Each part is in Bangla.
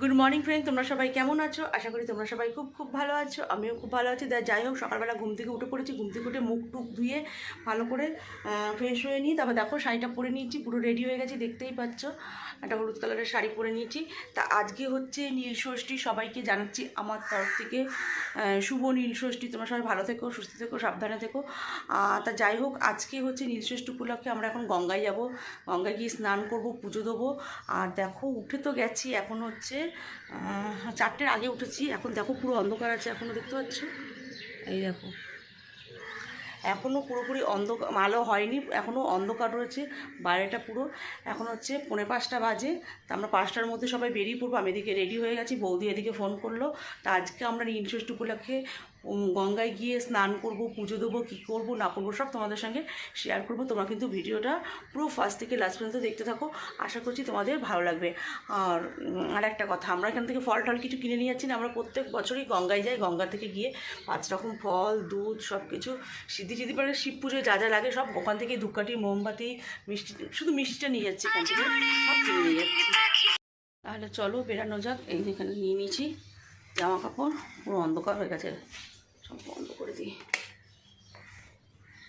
গুড মর্নিং ফ্রেন্ড তোমরা সবাই কেমন আছো? আশা করি তোমরা সবাই খুব খুব ভালো আছো। আমিও খুব ভালো আছি। দেখ যাই হোক, সকালবেলা ঘুম থেকে উঠে পড়েছি। ঘুম থেকে উঠে মুখ টুক ধুয়ে ভালো করে ফ্রেশ হয়ে নিই তারপর দেখো শাড়িটা পরে নিয়েছি। পুরো রেডি হয়ে গেছি, দেখতেই পাচ্ছ। একটা হলুদ কালারের শাড়ি পরে নিয়েছি। তা আজকে হচ্ছে নীল ষষ্ঠী, সবাইকে জানাচ্ছি আমার তরফ থেকে শুভ নীল ষষ্ঠী। তোমরা সবাই ভালো থেকো, সুস্থ থেকো, সাবধানে থেকো। তা যাই হোক, আজকে হচ্ছে নীল ষষ্ঠী উপলক্ষে আমরা এখন গঙ্গায় যাব। গঙ্গায় গিয়ে স্নান করব, পুজো দেবো। আর দেখো, উঠে তো গেছি, এখন হচ্ছে চারটের আগে উঠেছি। এখন দেখো পুরো অন্ধকার আছে এখনও দেখতে পাচ্ছ? এই দেখো। এখনও পুরোপুরি অন্ধকার আলো হয়নি এখনও অন্ধকার রয়েছে বাইরেটা পুরো। এখন হচ্ছে পৌনে পাঁচটা বাজে তা আমরা পাঁচটার মধ্যে সবাই বেরিয়ে পড়ব আমি এদিকে রেডি হয়ে গেছি বৌদি এদিকে ফোন করল। তা আজকে আমরা নীলষষ্ঠী উপলক্ষে উম, গঙ্গায় গিয়ে স্নান করব, পুজো দেবো, কী করব, না করব, সব তোমাদের সঙ্গে শেয়ার করব। তোমরা কিন্তু ভিডিওটা পুরো ফার্স্ট থেকে লাস্ট পর্যন্ত দেখতে থাকো। আশা করছি তোমাদের ভালো লাগবে। আর আর একটা কথা, আমরা এখান থেকে ফল টল কিছু কিনে নিয়ে যাচ্ছি না। আমরা প্রত্যেক বছরই গঙ্গায় যাই, গঙ্গা থেকে গিয়ে পাঁচ রকম ফল, দুধ, সব কিছু সিদ্ধি সিদ্ধি পারে শিব পুজোয় যা যা লাগে সব ওখান থেকে ধূপকাঠি, মোমবাতি, মিষ্টি, শুধু মিষ্টিটা নিয়ে যাচ্ছি সব কিনে নিয়ে যাচ্ছি। তাহলে চলো বেরানো যাক। এই যেখানে নিয়ে নিয়েছি জামা কাপড়, পুরো অন্ধকার হয়ে গেছে। সব বন্ধ করে দিই।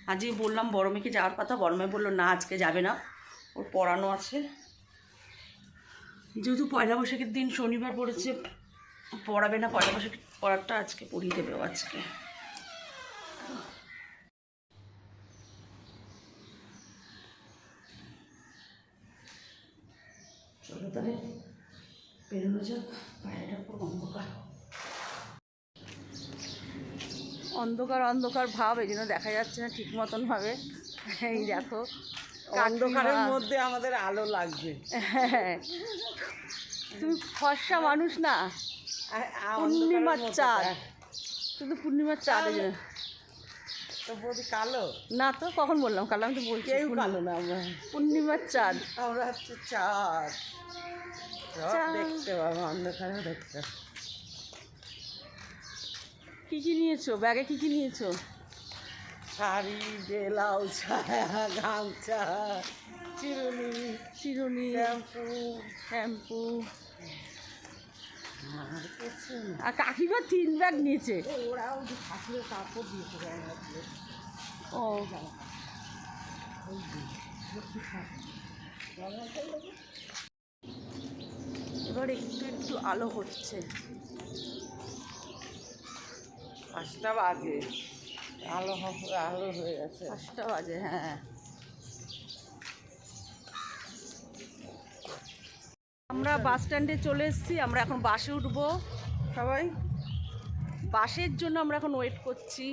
আজকে বললাম বড় মেয়েকে যাওয়ার কথা, বড় মেয়ে বলল, না, আজকে যাবে না। ওর পড়ানো আছে। যেহেতু পয়লা বৈশাখের দিন শনিবার পড়েছে, পড়াবে না, পয়লা বৈশাখের পড়ারটা আজকে পড়িয়ে দেবে আজকে। চলো তাহলে, বেরোনো যাক বাইরেটা পুরো অন্ধকার। অন্ধকার অন্ধকার ভাব এই জন্য দেখা যাচ্ছে না ঠিক মতন ভাবে। এই দেখো অন্ধকারের মধ্যে আমাদের আলো লাগবে। হ্যাঁ। তুমি ফর্সা মানুষ না। পূর্ণিমার চাঁদ। দেখ। শুধু পূর্ণিমার চাঁদ তো কালো? না তো কখন বললাম? কাল আমি তো বলছি কালো না আমরা। পূর্ণিমার চাঁদ। আমরা হচ্ছে চাঁদ। দেখতে পাবো অন্ধকারেও দেখতে। কি কি নিয়েছো? ব্যাগে কি কি নিয়েছো? শাড়ি ব্লাউজ ছায়া গামছা চিরুনি চিরুনি শ্যাম্পু। শ্যাম্পু। আর কাকিমা তিন ব্যাগ নিয়েছে। ওরাও যে কাপড় দিয়েছে ও। এবার একটু একটু আলো হচ্ছে। পাঁচটা বাজে। আলো আলো হয়ে গেছে। পাঁচটা বাজে হ্যাঁ। আমরা বাস স্ট্যান্ডে চলে এসেছি আমরা এখন বাসে উঠবো। সবাই? বাসের জন্য আমরা এখন ওয়েট করছি।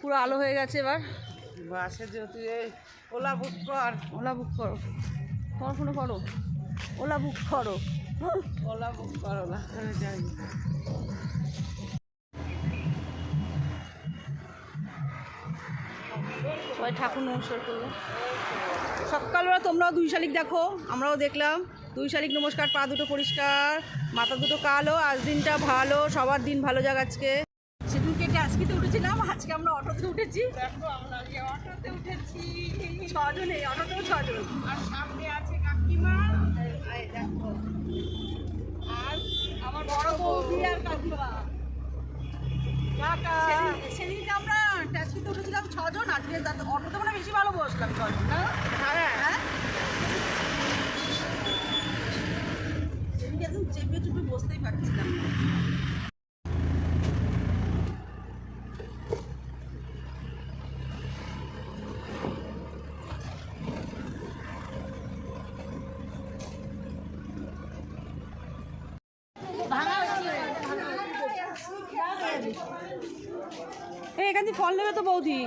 পুরো আলো হয়ে গেছে এবার। বাসে যেহেতু ওলা বুক কর। ওলা বুক করো। তোমার ফোনে করো। ওলা বুক করো। ওলা বুক কর ওলা যাই সবাই ঠাকুর নমস্কার করল। সকালবেলা তোমরাও দুই শালিক দেখো আমরাও দেখলাম। দুই শালিক নমস্কার পা দুটো পরিষ্কার মাথা দুটো কালো আজ দিনটা ভালো সবার দিন ভালো যাক আজকে। সেদিন কেটে আজকে তো উঠেছিলাম আজকে আমরা অটোতে উঠেছি। দেখো আমরা অটোতে উঠেছি। ছজনে অটোতেও ছজন। আর সামনে আছে এই আর আমার বড় বৌদি আর কাকিমা। সেদিনকে আমরা ট্যাক্সিতে উঠেছিলাম ছজন আজকে তাতে- অটোতে মানে বেশি ভালো বসলাম ছজন না? হ্যাঁ। হ্যাঁ? সেদিনকে একদম চেপে চুপে বসতেই পারছিলাম এই এখান থেকে ফল নেবে তো বৌদি।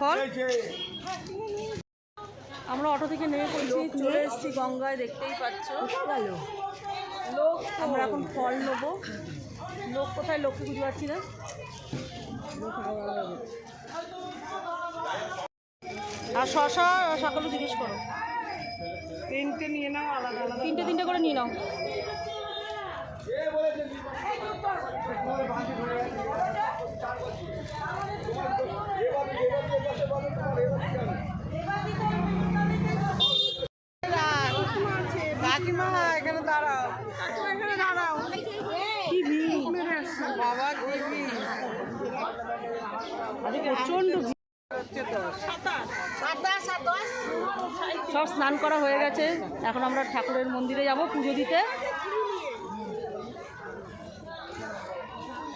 ফল? আমরা অটো থেকে নেমে পড়ছি চলে এসেছি গঙ্গায় দেখতেই পাচ্ছ। লোক আমরা এখন ফল নেব। লোক কোথায়? লোককে খুঁজে পাচ্ছি না। আর শশা সকালে জিজ্ঞেস করো। তিনটে নিয়ে নাও আলাদা আলাদা। তিনটে তিনটে করে নিয়ে নাও। সব স্নান করা হয়ে গেছে। এখন আমরা ঠাকুরের মন্দিরে যাব পুজো দিতে এবার কত ফেরত দেবো আপনাকে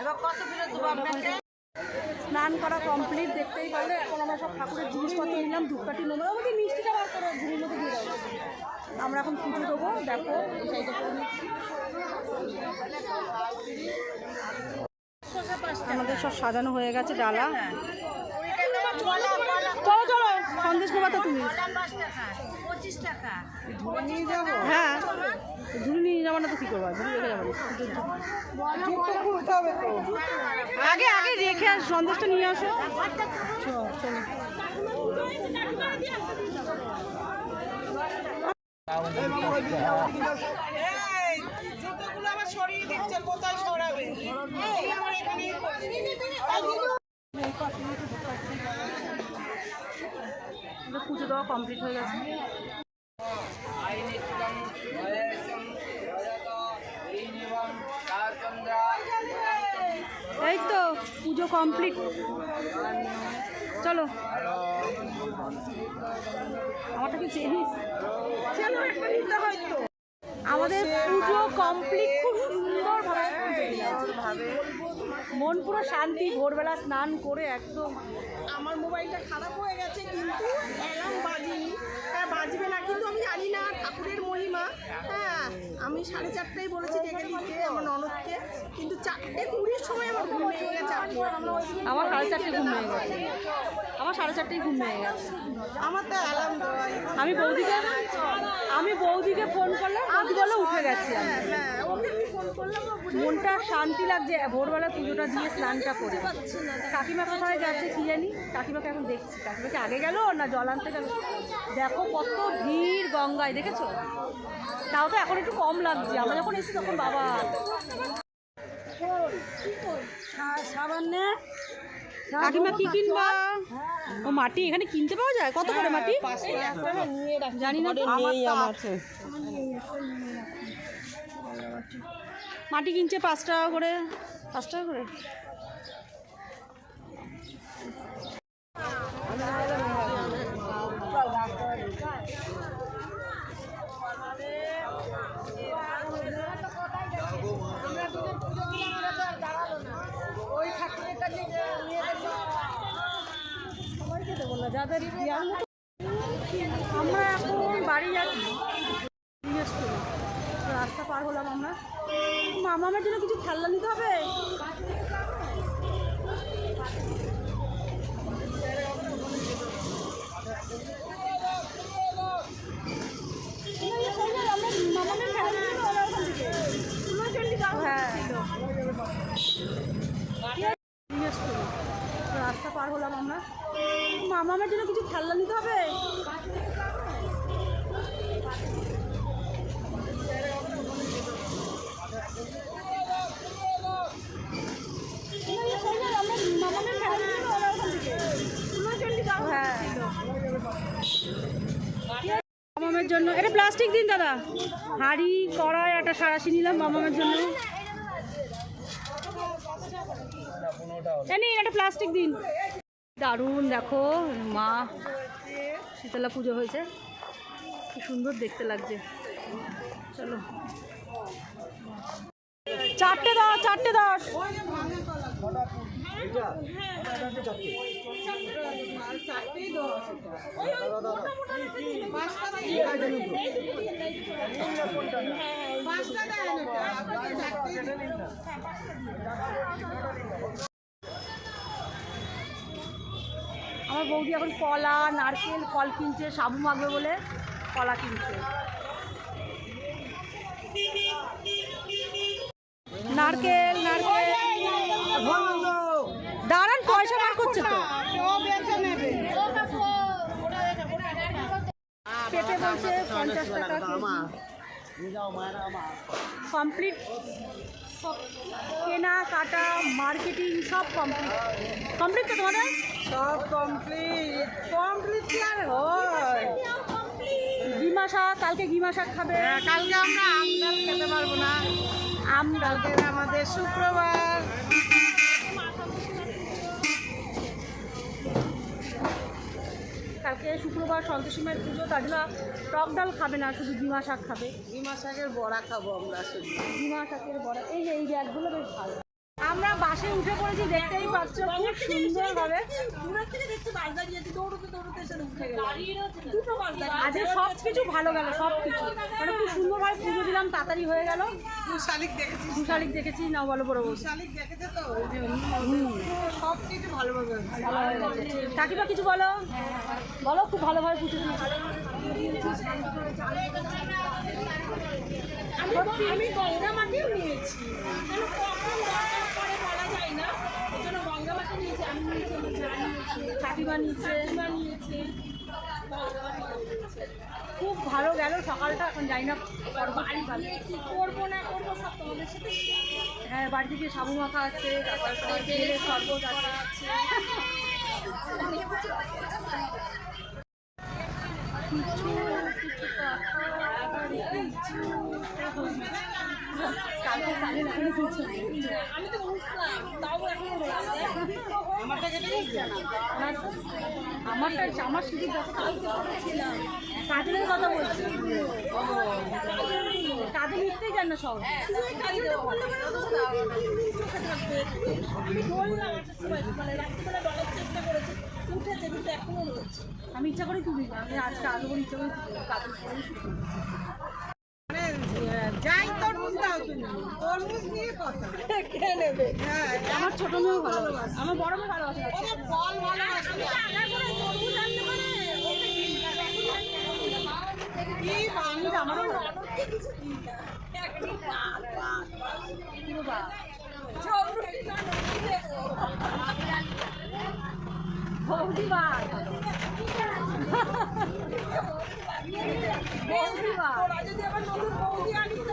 স্নান করা কমপ্লিট দেখতেই পারলে এখন আমরা সব ঠাকুরের জিনিসপত্র নিলাম ধূপকাঠি নোংরা। আমাকে মিষ্টিটা বার করো ঝুড়ির মধ্যে দিয়ে দাও। আমরা এখন পুজো দেবো দেখো। আমাদের সব সাজানো হয়ে গেছে ডালা। চলো চলো সন্দেশ নেবা তো তুমি। হ্যাঁ ঝুড়ি নিয়ে যাব না তো কী করব ঝুড়ি রেখে যাব হবে তো আগে আগে রেখে আস সন্দেশটা নিয়ে আসো আবার সরিয়ে দিচ্ছে কোথায় সরাবে আমাদের পুজো দেওয়া কমপ্লিট হয়ে গেছে। এই তো পুজো কমপ্লিট চলো। আমারটা কি চেনিস চলো একটা নিতে হয়তো আমাদের পুজো কমপ্লিট খুব সুন্দরভাবে। পুজো দিলাম। মন পুরো শান্তি ভোরবেলা স্নান করে একদম। আমার মোবাইলটা খারাপ হয়ে গেছে কিন্তু অ্যালার্ম বাজিনি। হ্যাঁ বাজবে না কিন্তু আমি জানি না ঠাকুরের মহিমা। হ্যাঁ আমি সাড়ে চারটায় বলেছি ডেকে দিতে আমার ননদকে কিন্তু চারটে কুড়ির সময় আমার ঘুম ভেঙে গেছে আমার সাড়ে চারটে ঘুম ভেঙে গেছে। আমার সাড়ে চারটেই ঘুম ভেঙে গেছে। আমার তো অ্যালার্ম আমি বৌদিকে আমি বৌদিকে ফোন করলাম বৌদি বলে উঠে গেছি হ্যাঁ হ্যাঁ ওকে আমি ফোন করলাম মনটা শান্তি লাগছে ভোরবেলা পুজোটা দিয়ে স্নানটা করে। কাকিমা কোথায় যাচ্ছে কি জানি? কাকিমাকে এখন দেখছি। কাকিমাকে আগে গেল না জল আনতে গেল? দেখো কত ভিড় গঙ্গায় দেখেছ? তাও তো এখন একটু কম লাগছে। আমরা যখন এসেছি তখন বাবা। কাকিমা কি কিনবা? ও মাটি এখানে কিনতে পাওয়া যায়? কত করে মাটি? জানি না। তো। আমার তো আছে। মাটি কিনছে পাঁচ টাকা করে পাঁচ টাকা করে। আমরা এখন বাড়ি যাচ্ছি। রাস্তা পার হলাম আমরা। মামামের জন্য কিছু খেলনা নিতে হবে? হ্যাঁ। রাস্তা পার হলাম আমরা। মামামের জন্য কিছু খেলনা নিতে হবে হ্যাঁ মামামের জন্য। এটা প্লাস্টিক দিন, দাদা। হাঁড়ি, কড়াই, একটা সারাশি নিলাম মামামের জন্য। নিন প্লাস্টিক দিন। দারুণ, দেখো, মা, শীতলা পুজো হয়েছে। কি সুন্দর দেখতে লাগছে। চলো। চারটে দশ চারটে দশ। আমার বৌদি এখন কলা নারকেল ফল কিনছে সাবু মাখবে বলে কলা কিনছে। নারকেল নারকেল। তো? বলছে পঞ্চাশ টাকা কমপ্লিট কেনা কাটা মার্কেটিং সব কমপ্লিট কমপ্লিট তো তোমাদের? সব কমপ্লিট কমপ্লিট কি আর হয়? গিমা শাক কালকে গিমা শাক খাবে। হ্যাঁ, কালকে আমরা আম ডাল খেতে পারব না। আম ডালকে আমাদের শুক্রবার। কালকে শুক্রবার সন্তোষী মায়ের পুজো তার জন্য টক ডাল খাবে না শুধু ডিমা শাক খাবে। ডিমা শাকের বড়া খাব আমরা শুধু ডিমা শাকের বড়া এই যে এই ব্যাগগুলো বেশ ভালো। আমরা বাসে উঠে পড়েছি দেখতেই পাচ্ছ খুব সুন্দর ভাবে আজকে সব কিছু ভালো গেল সব কিছু। মানে খুব সুন্দরভাবে পুজো দিলাম তাড়াতাড়ি হয়ে গেল। শালিক দেখেছি। দু শালিক দেখেছি না বলো বড় বৌদি শালিক দেখেছে তো? সব কিছু ভালোভাবে কাকিমা কিছু বলো? বলো খুব ভালোভাবে পুজো আমি গঙ্গা মাটিও নিয়েছি কেন কখন দরকার পড়ে বলা যায় না ওই জন্য গঙ্গা মাটি নিয়েছি আমি নিয়েছি আমার মা নিয়েছি কাকিমা নিয়েছে নিয়েছে খুব ভালো গেল সকালটা এখন যাই না। বাড়ি গিয়ে কি করব না করব সব তোমাদের সাথে হ্যাঁ বাড়ি থেকে সাবু মাখা আছে তারপরে শরবত আছে। কালকে কানে আমার শুধু কথা বলছি কাজে নিতেই যান না সব আমি ইচ্ছা করে তুলি, আমি আজকে আজ করে ইচ্ছা করে তুলি কাজের পরে মানে আহ, যাই তরমুজ দাও তুমি তরমুজ নিয়ে কথা খেয়ে নেবে হ্যাঁ আমার ছোট মেয়েও ভালো আমার বড় মেয়ে ভালোবাসে না। ফল ভালোবাসে না। কি বান্ধব আমারও পুরো বা বৌদি বা বৌদি বা ওরা যদি আবার নতুন বৌদি আইছা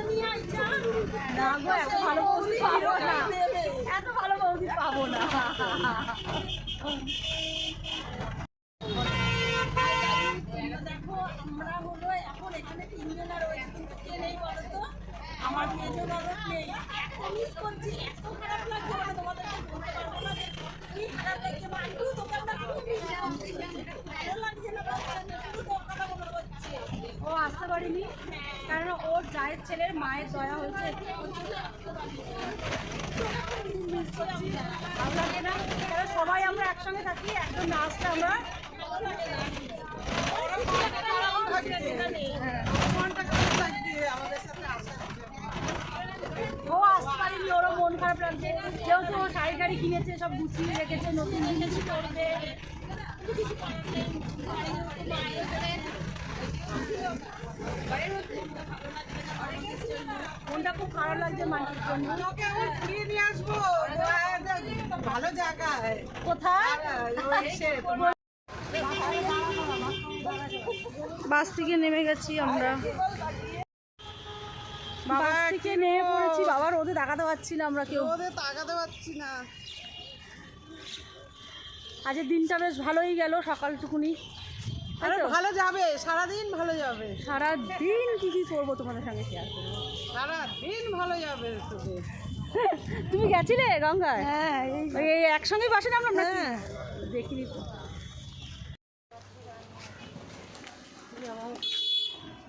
দেখো, আমরা হলো এখন এখানে তিনজনা রয়েছে। কে নেই বলো তো? আমার মেজো ননদ নেই। এত করছি, এত খারাপ লাগছে তোমাদেরকে বলতে পারব না কি খারাপ লাগছে মান্টু তোকে আমরা খুব মিস করছি ভালো লাগছে না বাচ্চা শুধু তোর কথা মনে হচ্ছে ও আসতে পারিনি জায়ের ছেলের মায়ের দয়া হয়েছে। ভালো লাগে না? কারণ সবাই আমরা একসঙ্গে থাকি, একদম না আসলে আমরা। ও আসতে পারেনি, ওরও মন খারাপ লাগছে। যেহেতু ও শাড়ি টাড়ি কিনেছে, সব গুছিয়ে রেখেছে, নতুন জিনিস করবে মনটা খুব খারাপ লাগছে জন্য। তোকে আবার ঘুরিয়ে নিয়ে আসব। ভালো জায়গায়। কোথায়? তোমার বাস থেকে নেমে গেছি আমরা। বাস থেকে নেমে পড়েছি। বাবার ওদের তাকাতে পারছি না আমরা কেউ। ওদের তাকাতে পারছি না। আজকের দিনটা বেশ ভালোই গেল সকালটুকুনি। আরে? ভালো যাবে সারাদিন ভালো যাবে। সারা দিন কি কি করব তোমাদের সঙ্গে শেয়ার করব? সারাদিন ভালো যাবে তোদের তুমি গেছিলে গঙ্গায়? হ্যাঁ এই একসঙ্গে বাসে নামলাম না হ্যাঁ। দেখিনি তো।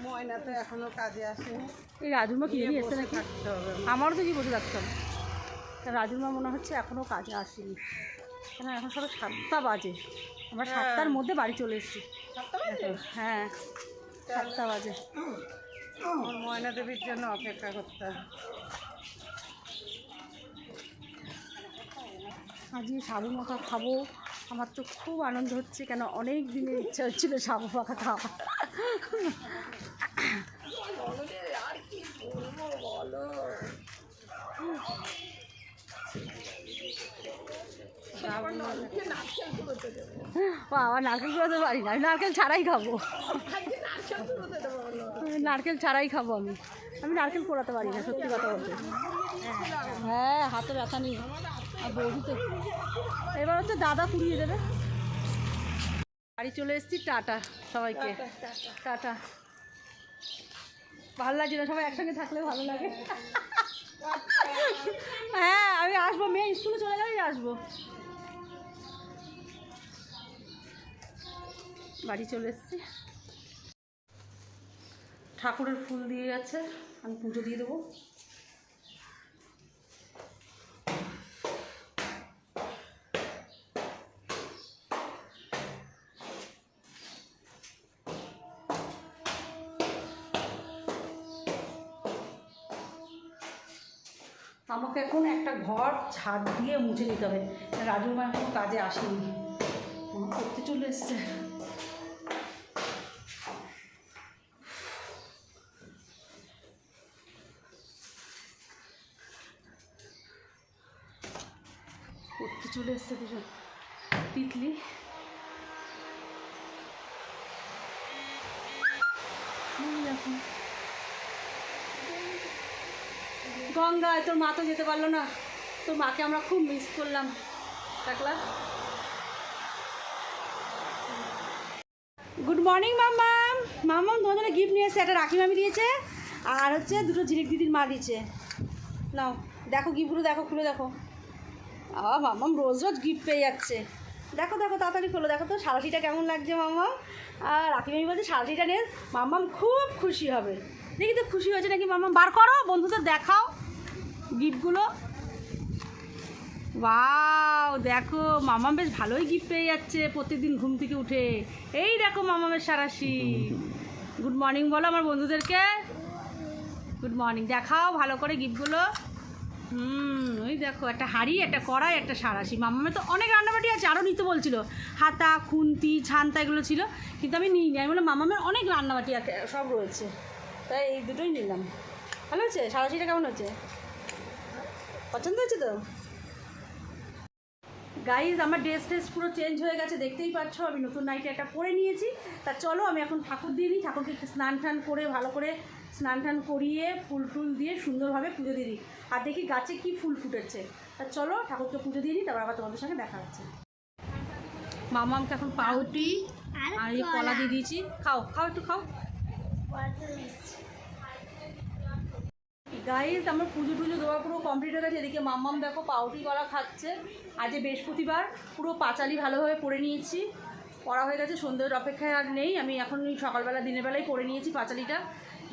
ময়না তো এখনও কাজে আসে এই রাজুমা কিনে নিয়ে এসছে নাকি? থাকতে হবে। আমারও তো কি বসে থাকতাম তা রাজুমা মনে হচ্ছে এখনও কাজে আসেনি। কেন এখন সবে সাতটা বাজে। আমরা সাতটার মধ্যে বাড়ি চলে এসেছি। হ্যাঁ সাতটা বাজে। ময়না দেবীর জন্য অপেক্ষা করতে হবে। আজকে সাবু মাখা খাব। আমার তো খুব আনন্দ হচ্ছে কেন অনেক দিনের ইচ্ছা হচ্ছিল সাবু মাখা খাওয়া। বাবা নারকেল কুড়াতে পারি না আমি নারকেল ছাড়াই খাব। নারকেল ছাড়াই খাব আমি। আমি নারকেল কোড়াতে পারি না, সত্যি কথা বলতে। হ্যাঁ হাতে ব্যথা নেই। আর বৌদি তো এবার হচ্ছে দাদা কুড়িয়ে দেবে। বাড়ি চলে এসেছি, টাটা সবাইকে। টাটা। ভালো লাগছে না, সবাই একসঙ্গে থাকলে ভালো লাগে। হ্যাঁ আমি আসব, মেয়ে স্কুলে চলে গেলেই আসব। বাড়ি চলে এসছি। ঠাকুরের ফুল দিয়ে গেছে, আমি পুজো দিয়ে দেবো। আমাকে এখন একটা ঘর ঝাড় দিয়ে মুছে নিতে হবে। রাজুর মা এখনও কাজে আসেনি। করতে চলে এসছে করতে চলে এসছে দুজন। তিতলি। গঙ্গায় তোর মা তো যেতে পারল না। তোর মাকে আমরা খুব মিস করলাম। টাকলা গুড মর্নিং মাম্মাম মাম্মাম তোমার জন্য গিফট নিয়ে এসেছে, একটা রাখি মামি দিয়েছে, আর হচ্ছে দুটো ঝিলিক দিদির মা দিয়েছে। নাও, দেখো গিফটগুলো দেখো, খুলে দেখো। আ মাম্মাম রোজ রোজ গিফট পেয়ে যাচ্ছে। দেখো দেখো, তাড়াতাড়ি খোলো। দেখো তো শাড়িটা কেমন লাগছে মাম্মাম আর রাখি মামি বলছে শাড়িটা নিয়ে মাম্মাম খুব খুশি হবে। দেখি তো খুশি হয়েছে নাকি মাম্মাম? বার করো, বন্ধুদের দেখাও গিফটগুলো ওয়াও, দেখো মামাম বেশ ভালোই গিফট পেয়ে যাচ্ছে প্রতিদিন ঘুম থেকে উঠে। এই দেখো মামামের সারাশি। গুড মর্নিং বলো আমার বন্ধুদেরকে। গুড মর্নিং দেখাও ভালো করে গিফটগুলো হুম, ওই দেখো, একটা হাঁড়ি, একটা কড়াই, একটা সারাশি। মামামের তো অনেক রান্নাবাটি আছে আরও নিতে বলছিল। হাতা, খুন্তি, ছান্তা, এগুলো ছিল, কিন্তু আমি নিই নি আমি বললাম মামামের অনেক রান্নাবাটি সব রয়েছে। তাই এই দুটোই নিলাম। ভালো হচ্ছে? সারাশিটা কেমন হচ্ছে? পছন্দ হয়েছে তো? গাইজ আমার ড্রেস ট্রেস পুরো চেঞ্জ হয়ে গেছে, দেখতেই পাচ্ছ। আমি নতুন নাইটি একটা পরে নিয়েছি। তা চলো, আমি এখন ঠাকুর দিয়ে নিই। ঠাকুরকে স্নান টান করে, ভালো করে স্নান টান করিয়ে ফুল টুল দিয়ে সুন্দরভাবে পুজো দিয়ে দিই। আর দেখি গাছে কি ফুল ফুটেছে। তা চলো ঠাকুরকে পুজো দিয়ে দিই তারপর আবার তোমাদের সঙ্গে দেখা হচ্ছে। মামামকে এখন পাউটি আর এই কলা। দিয়ে দিয়েছি। খাও খাও একটু খাও। গাইজ আমার পুজো টুজো দেওয়া পুরো কমপ্লিট হয়ে গেছে। এদিকে মাম্মাম দেখো পাউটি কলা খাচ্ছে। আজ বৃহস্পতিবার পুরো পাঁচালি ভালোভাবে পরে নিয়েছি। পড়া হয়ে গেছে সন্ধ্যের অপেক্ষায় আর নেই। আমি এখন ওই সকালবেলা দিনের বেলায় পরে নিয়েছি পাঁচালিটা।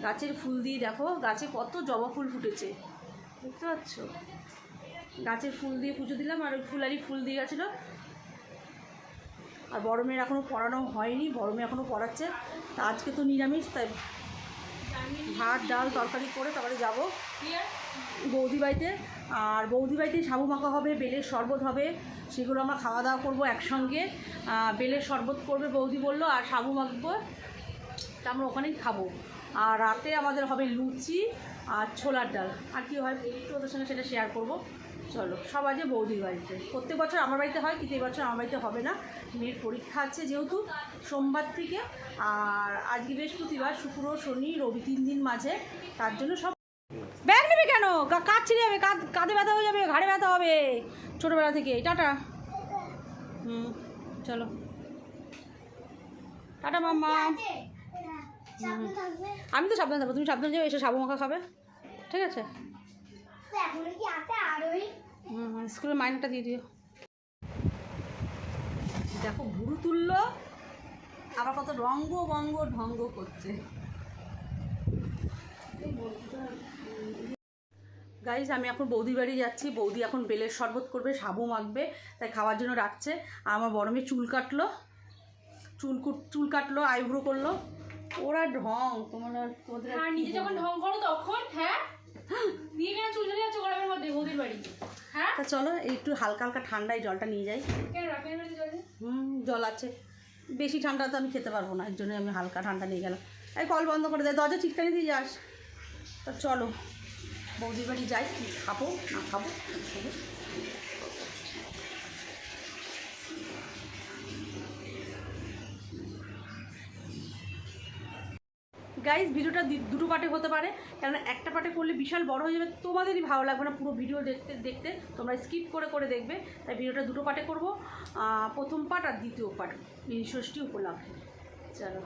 গাছের ফুল দিয়ে দেখো, গাছে কত জবা ফুল ফুটেছে। দেখতে পাচ্ছ গাছের ফুল দিয়ে পুজো দিলাম, আর ওই ফুলারি ফুল দিয়ে গেছিল। আর বড় মেয়ের এখনও পড়ানো হয়নি, বড় মেয়ে এখনও পড়াচ্ছে। তা আজকে তো নিরামিষ, তাই ভাত, ডাল, তরকারি করে তারপরে যাব বৌদি বাড়িতে। আর বৌদি বাড়িতে সাবু মাখা হবে, বেলের শরবত হবে, সেগুলো আমরা খাওয়া দাওয়া করব একসঙ্গে। বেলের শরবত করবে বৌদি বলল, আর সাবু মাখবো, তা আমরা ওখানেই খাব। আর রাতে আমাদের হবে লুচি আর ছোলার ডাল। আর কি হয় একটু ওদের সঙ্গে সেটা শেয়ার করব। চলো, সব আজকে বৌদির বাড়িতে। প্রত্যেক বছর আমার বাড়িতে হয়, কিন্তু এবছর আমার বাড়িতে হবে না। মেয়ের পরীক্ষা আছে যেহেতু সোমবার থেকে। আর আজকে বৃহস্পতিবার, শুক্র, শনি, রবি তিন দিন মাঝে। তার জন্য সব ব্যাগ নেবে কেন? কা- কাঁধ ছিঁড়ে যাবে, কাঁধ কাঁধে ব্যথা হয়ে যাবে, ঘাড়ে ব্যথা হবে। ছোটোবেলা থেকে। টাটা। হুম, চলো। Tata, mamma. আমি তো সাবধান থাকব। তুমি সাবধান যাবে এসে সাবু মাখা খাবে। ঠিক আছে? স্কুলের মাইনেটা দিয়ে দিও। দেখো ভুরু তুললো আবার কত রঙ্গ বঙ্গ ঢঙ্গ করছে। গাইজ আমি এখন বৌদির বাড়ি যাচ্ছি। বৌদি এখন বেলের শরবত করবে সাবু মাখবে তাই খাওয়ার জন্য রাখছে। আর আমার বড় মেয়ে চুল কাটলো। চুল কুট চুল কাটলো আইব্রো করল। ওরা ঢং তোমার তোমাদের আর আর নিজে যখন ঢং করো তখন হ্যাঁ? দিয়ে কেন চুল চলে যাচ্ছে গরমের মধ্যে বৌদির বাড়ি। হ্যাঁ? তা চলো একটু হালকা হালকা ঠান্ডায় জলটা নিয়ে যাই। কেন জল হুম জল আছে। বেশি ঠান্ডা তো আমি খেতে পারব না এর জন্য আমি হালকা ঠান্ডা নিয়ে গেলাম। এই কল বন্ধ করে দেয় দরজা ঠিকঠাক দিয়ে যাস। তা চলো বৌদির বাড়ি যাই কি খাব না খাব। গাইজ ভিডিওটা দুটো পার্টে হতে পারে কারণ একটা পার্টে করলে বিশাল বড় হয়ে যাবে, তোমাদেরই ভালো লাগবে না পুরো ভিডিও দেখতে দেখতে, তোমরা স্কিপ করে করে দেখবে। তাই ভিডিওটা দুটো পার্টে করব প্রথম পার্ট আর দ্বিতীয় পার্ট ষষ্ঠী উপলক্ষে। চলো।